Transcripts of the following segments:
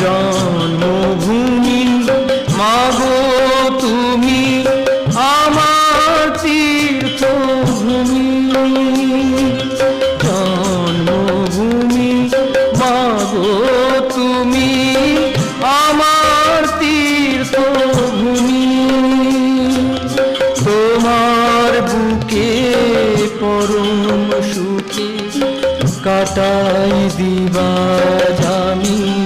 জন্মভূমি, মাগো তুমি আমার তীর্থভূমি। জন্মভূমি, মাগো তুমি আমার তীর্থভূমি। তোমার বুকে পরম সুখে কাটাই দিবা জামি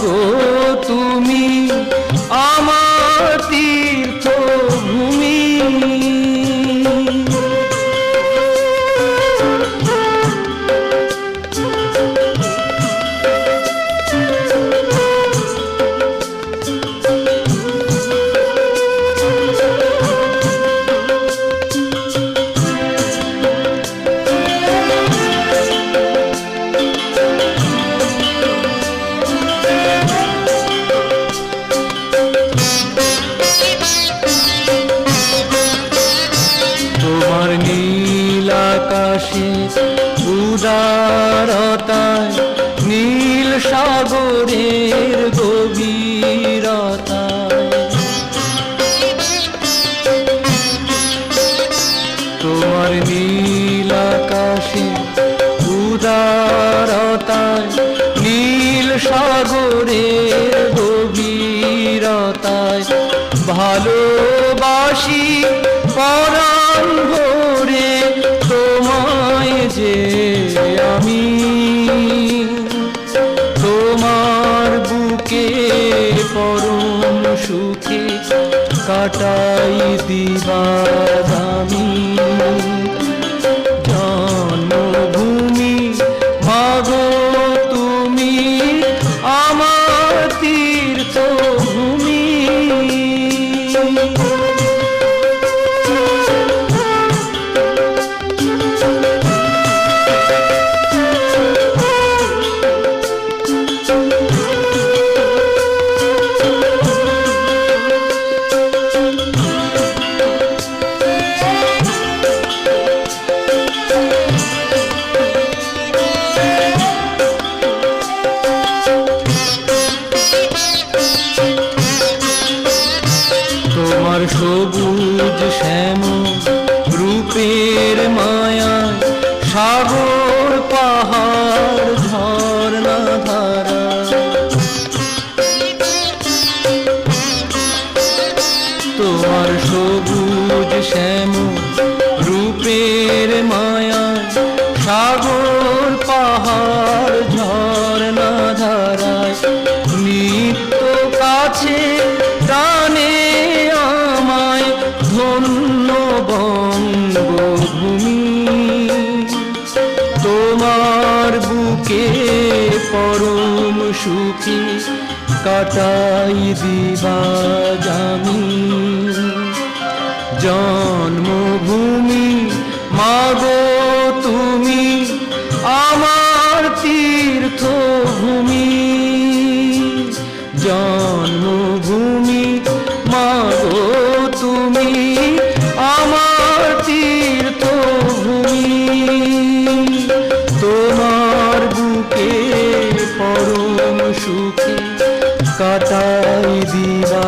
মাগো সাগরের গভীরতায়। তোমার নীল আকাশে উদারতায় নীল সাগরের গভীরতায় ভালোবাসি পরাণ কাটাই দিবাদামি জন্মভূমি ভাগ তুমি আমার সবুজ শ্যাম রূপের মায়া, সাগর পাহাড় ঝর্ণা ধারা। তোমার সবুজ শ্যাম রূপের মায়া, সাগর পাহাড় ঝর্ণা ধারায়। নিত্য কাছে তোমার বুকে পরম সুখী কাটাই দিবা জামি জন্মভূমি মাগো தாய் தீபா